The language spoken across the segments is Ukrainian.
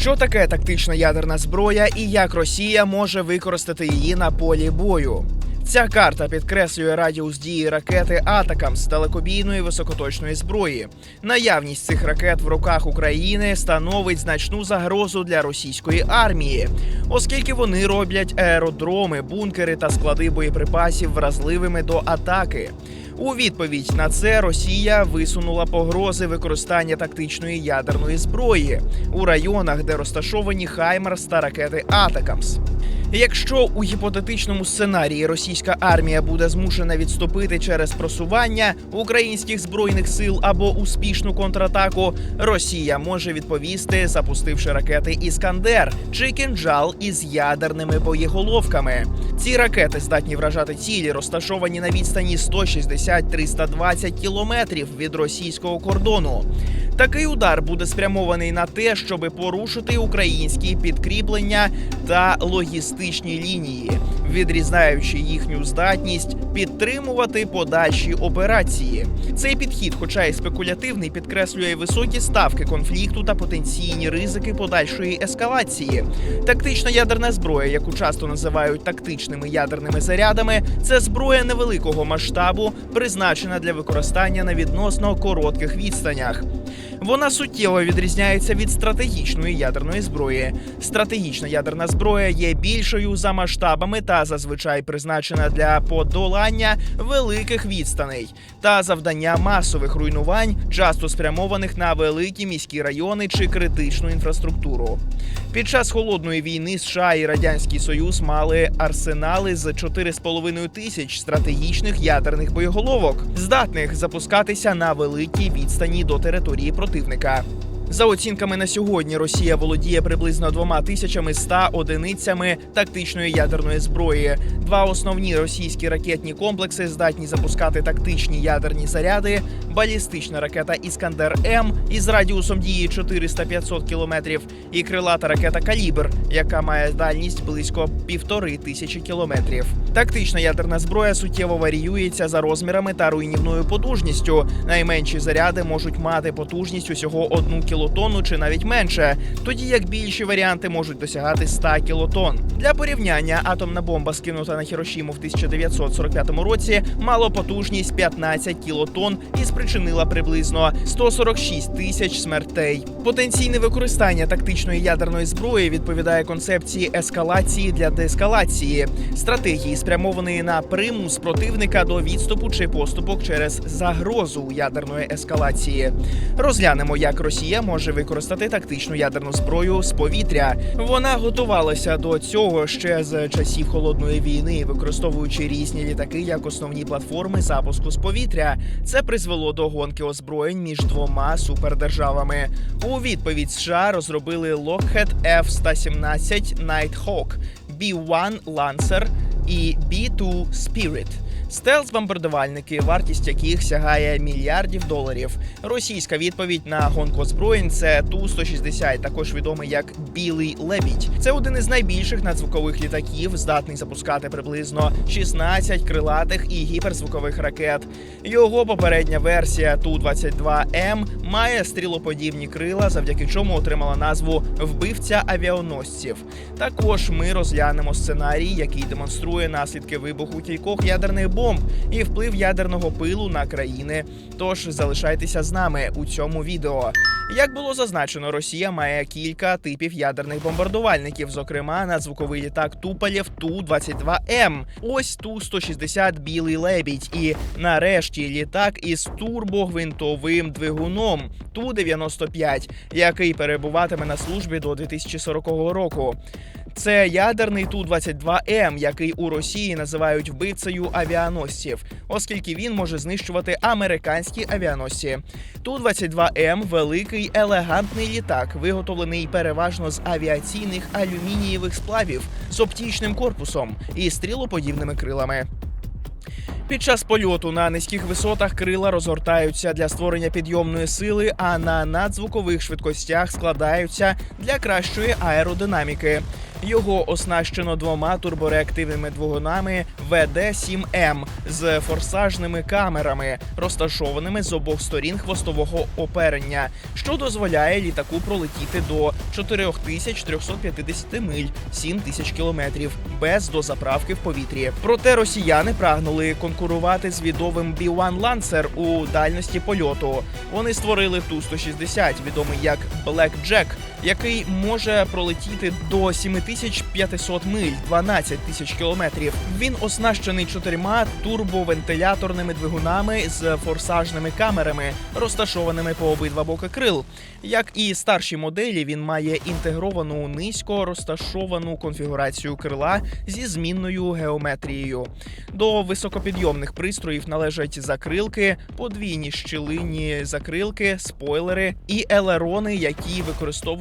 Що таке тактична ядерна зброя і як Росія може використати її на полі бою? Ця карта підкреслює радіус дії ракети Атакам з далекобійної високоточної зброї. Наявність цих ракет в руках України становить значну загрозу для російської армії, оскільки вони роблять аеродроми, бункери та склади боєприпасів вразливими до атаки. У відповідь на це Росія висунула погрози використання тактичної ядерної зброї у районах, де розташовані Хаймерс та ракети Атакамс. Якщо у гіпотетичному сценарії російська армія буде змушена відступити через просування українських збройних сил або успішну контратаку, Росія може відповісти, запустивши ракети Іскандер чи кінжал із ядерними боєголовками. Ці ракети здатні вражати цілі, розташовані на відстані 160-320 кілометрів від російського кордону. Такий удар буде спрямований на те, щоб порушити українські підкріплення та логістичні лінії, відрізняючи їхню здатність підтримувати подальші операції. Цей підхід, хоча й спекулятивний, підкреслює високі ставки конфлікту та потенційні ризики подальшої ескалації. Тактична ядерна зброя, яку часто називають тактичними ядерними зарядами, це зброя невеликого масштабу, призначена для використання на відносно коротких відстанях. Вона суттєво відрізняється від стратегічної ядерної зброї. Стратегічна ядерна зброя є більшою за масштабами та зазвичай призначена для подолання великих відстаней та завдання масових руйнувань, часто спрямованих на великі міські райони чи критичну інфраструктуру. Під час холодної війни США і Радянський Союз мали арсенали з 4,5 тисяч стратегічних ядерних боєголовок, здатних запускатися на великій відстані до території противника. За оцінками на сьогодні, Росія володіє приблизно двома тисячами ста одиницями тактичної ядерної зброї. Два основні російські ракетні комплекси здатні запускати тактичні ядерні заряди. Балістична ракета Іскандер М із радіусом дії 400-500 кілометрів, і крилата ракета Калібр, яка має дальність близько півтори тисячі кілометрів. Тактична ядерна зброя суттєво варіюється за розмірами та руйнівною потужністю. Найменші заряди можуть мати потужність усього одну кілотонну чи навіть менше, тоді як більші варіанти можуть досягати 100 кілотон. Для порівняння атомна бомба, скинута на Хірошіму в 1945 році, мала потужність 15 кілотон і спричинила приблизно 146 тисяч смертей. Потенційне використання тактичної ядерної зброї відповідає концепції ескалації для деескалації, стратегії, спрямованої на примус противника до відступу чи поступок через загрозу ядерної ескалації. Розглянемо, як Росія може використати тактичну ядерну зброю з повітря. Вона готувалася до цього ще з часів холодної війни, використовуючи різні літаки як основні платформи запуску з повітря. Це призвело до гонки озброєнь між двома супердержавами. У відповідь США розробили Lockheed F-117 Nighthawk, B-1 Lancer і B-2 Spirit. Стелс-бомбардувальники, вартість яких сягає мільярдів доларів. Російська відповідь на гонку озброєнь це Ту-160, також відомий як Білий лебідь. Це один із найбільших надзвукових літаків, здатний запускати приблизно 16 крилатих і гіперзвукових ракет. Його попередня версія Ту-22М має стрілоподібні крила, завдяки чому отримала назву вбивця авіаносців. Також ми розглянемо сценарій, який демонструє наслідки вибуху кількох ядерних бомб і вплив ядерного пилу на країни. Тож залишайтеся з нами у цьому відео. Як було зазначено, Росія має кілька типів ядерних бомбардувальників, зокрема надзвуковий літак Туполєв Ту-22М. Ось Ту-160 Білий лебідь. І нарешті літак із турбогвинтовим двигуном Ту-95, який перебуватиме на службі до 2040 року. Це ядерний Ту-22М, який у Росії називають вбивцею авіаносців, оскільки він може знищувати американські авіаносці. Ту-22М великий елегантний літак, виготовлений переважно з авіаційних алюмінієвих сплавів з оптічним корпусом і стрілоподібними крилами. Під час польоту на низьких висотах крила розгортаються для створення підйомної сили, а на надзвукових швидкостях складаються для кращої аеродинаміки. Його оснащено двома турбореактивними двигунами ВД-7М з форсажними камерами, розташованими з обох сторін хвостового оперення, що дозволяє літаку пролетіти до 4350 миль 7000 кілометрів без дозаправки в повітрі. Проте росіяни прагнули конкурувати з відовим B-1 Lancer у дальності польоту. Вони створили Ту-160, відомий як Black Jack, який може пролетіти до 7500 миль 12 тисяч кілометрів. Він оснащений чотирма турбовентиляторними двигунами з форсажними камерами, розташованими по обидва боки крил. Як і старші моделі, він має інтегровану низько розташовану конфігурацію крила зі змінною геометрією. До високопідйомних пристроїв належать закрилки, подвійні щілинні закрилки, спойлери і елерони, які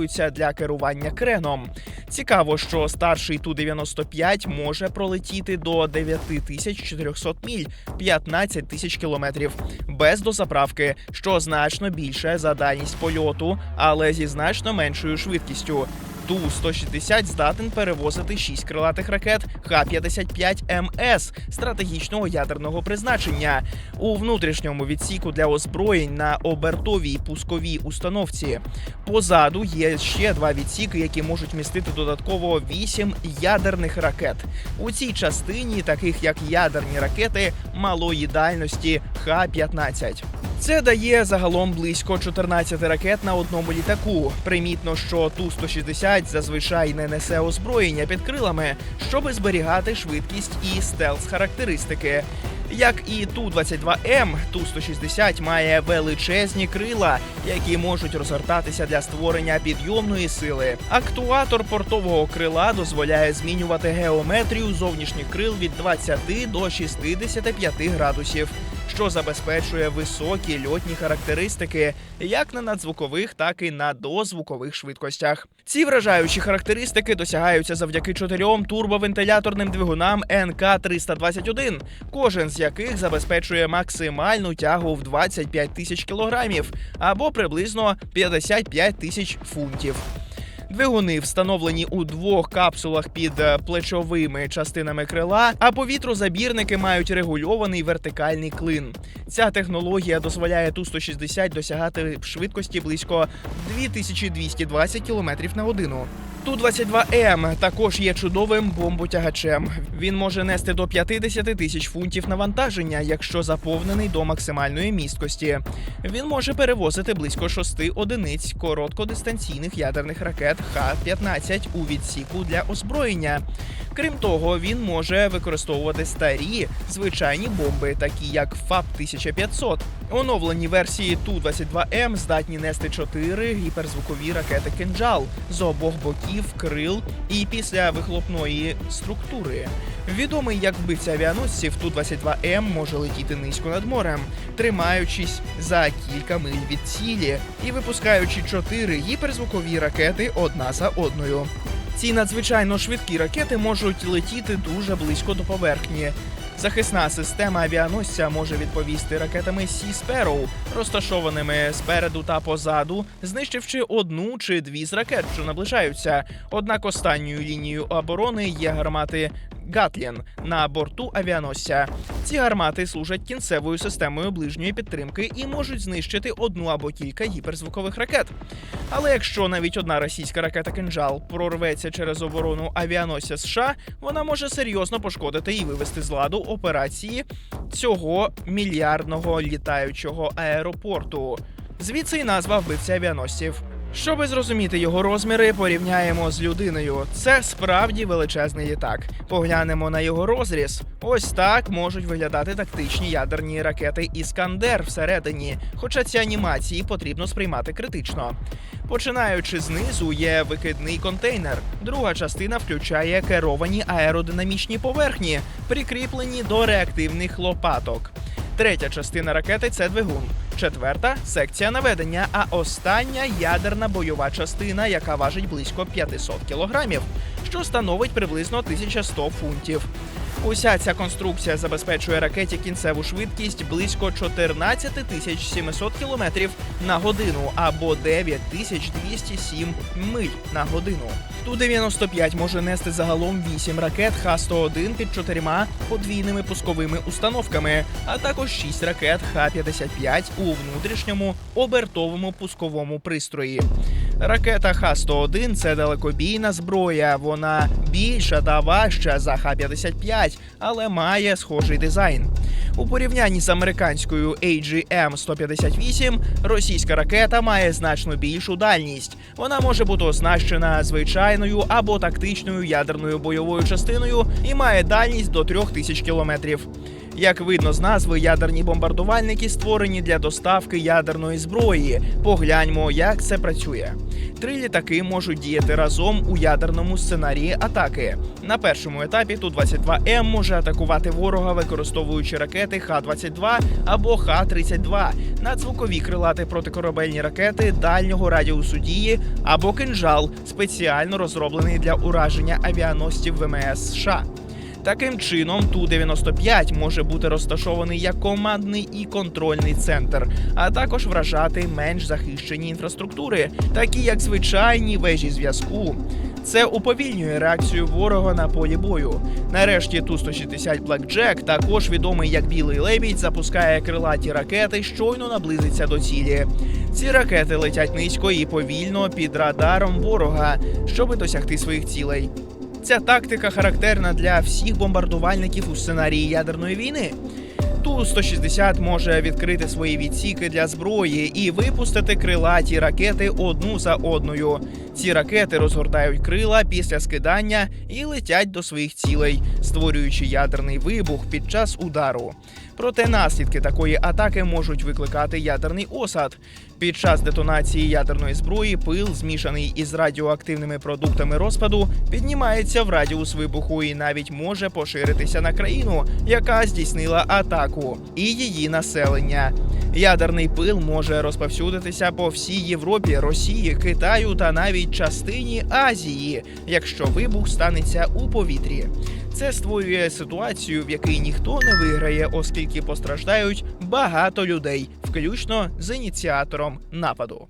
використовуються для керування креном. Цікаво, що старший Ту-95 може пролетіти до 9400 міль 15 тисяч кілометрів без дозаправки, що значно більше за дальність польоту, але зі значно меншою швидкістю. Ту-160 здатен перевозити 6 крилатих ракет Х-55 МС стратегічного ядерного призначення у внутрішньому відсіку для озброєнь на обертовій пусковій установці. Позаду є ще два відсіки, які можуть містити додатково 8 ядерних ракет. У цій частині, таких як ядерні ракети малої дальності Х-15. Це дає загалом близько 14 ракет на одному літаку. Примітно, що Ту-160 зазвичай не несе озброєння під крилами, щоб зберігати швидкість і стелс-характеристики. Як і Ту-22М, Ту-160 має величезні крила, які можуть розгортатися для створення підйомної сили. Актуатор портового крила дозволяє змінювати геометрію зовнішніх крил від 20 до 65 градусів що забезпечує високі льотні характеристики як на надзвукових, так і на дозвукових швидкостях. Ці вражаючі характеристики досягаються завдяки чотирьом турбовентиляторним двигунам НК-321, кожен з яких забезпечує максимальну тягу в 25 тисяч кілограмів або приблизно 55 тисяч фунтів. Двигуни встановлені у двох капсулах під е, плечовими частинами крила, а повітрозабірники мають регульований вертикальний клин. Ця технологія дозволяє Ту-160 досягати швидкості близько 2220 км на годину. Ту-22М також є чудовим бомботягачем. Він може нести до 50 тисяч фунтів навантаження, якщо заповнений до максимальної місткості. Він може перевозити близько 6 одиниць короткодистанційних ядерних ракет Х-15 у відсіку для озброєння. Крім того, він може використовувати старі звичайні бомби, такі як ФАП-1500. Оновлені версії Ту-22М здатні нести 4 гіперзвукові ракети «Кинджал» з обох боків, крил і після вихлопної структури. Відомий як вбивця авіаносців Ту-22М може летіти низько над морем, тримаючись за кілька миль від цілі і випускаючи 4 гіперзвукові ракети одна за одною. Ці надзвичайно швидкі ракети можуть летіти дуже близько до поверхні. Захисна система авіаносця може відповісти ракетами Сі Sparrow, розташованими спереду та позаду, знищивши одну чи дві з ракет, що наближаються. Однак останньою лінією оборони є гармати Гатлін на борту авіаносця. Ці гармати служать кінцевою системою ближньої підтримки і можуть знищити одну або кілька гіперзвукових ракет. Але якщо навіть одна російська ракета «Кинжал» прорветься через оборону авіаносця США, вона може серйозно пошкодити і вивести з ладу операції цього мільярдного літаючого аеропорту. Звідси й назва вбивця авіаносців. Щоби зрозуміти його розміри, порівняємо з людиною. Це справді величезний літак. Поглянемо на його розріз. Ось так можуть виглядати тактичні ядерні ракети Іскандер всередині, хоча ці анімації потрібно сприймати критично. Починаючи знизу, є викидний контейнер. Друга частина включає керовані аеродинамічні поверхні, прикріплені до реактивних лопаток. Третя частина ракети це двигун. Четверта секція наведення. А остання ядерна бойова частина, яка важить близько 500 кілограмів, що становить приблизно 1100 фунтів. Уся ця конструкція забезпечує ракеті кінцеву швидкість близько 14 тисяч 700 км на годину або 9207 миль на годину. Ту-95 може нести загалом 8 ракет Х-101 під чотирма подвійними пусковими установками, а також 6 ракет Х-55 у внутрішньому обертовому пусковому пристрої. Ракета Х-101 – це далекобійна зброя. Вона більша та важча за Х-55, але має схожий дизайн. У порівнянні з американською AGM-158 російська ракета має значно більшу дальність. Вона може бути оснащена звичайною або тактичною ядерною бойовою частиною і має дальність до 3000 кілометрів. Як видно з назви, ядерні бомбардувальники створені для доставки ядерної зброї. Погляньмо, як це працює. Три літаки можуть діяти разом у ядерному сценарії атаки. На першому етапі Ту-22М може атакувати ворога, використовуючи ракети Х-22 або Х-32, надзвукові крилати протикорабельні ракети дальнього радіусу дії або кинжал, спеціально розроблений для ураження авіаносців ВМС США. Таким чином, Ту-95 може бути розташований як командний і контрольний центр, а також вражати менш захищені інфраструктури, такі як звичайні вежі зв'язку. Це уповільнює реакцію ворога на полі бою. Нарешті Ту-160 Blackjack, також відомий як Білий Лебідь, запускає крилаті ракети, щойно наблизиться до цілі. Ці ракети летять низько і повільно під радаром ворога, щоби досягти своїх цілей. Ця тактика характерна для всіх бомбардувальників у сценарії ядерної війни. Ту-160 може відкрити свої відсіки для зброї і випустити крилаті ракети одну за одною. Ці ракети розгортають крила після скидання і летять до своїх цілей, створюючи ядерний вибух під час удару. Проте наслідки такої атаки можуть викликати ядерний осад. Під час детонації ядерної зброї пил, змішаний із радіоактивними продуктами розпаду, піднімається в радіус вибуху і навіть може поширитися на країну, яка здійснила атаку, і її населення. Ядерний пил може розповсюдитися по всій Європі, Росії, Китаю та навіть частині Азії, якщо вибух станеться у повітрі. Це створює ситуацію, в якій ніхто не виграє, оскільки постраждають багато людей, включно з ініціатором нападу.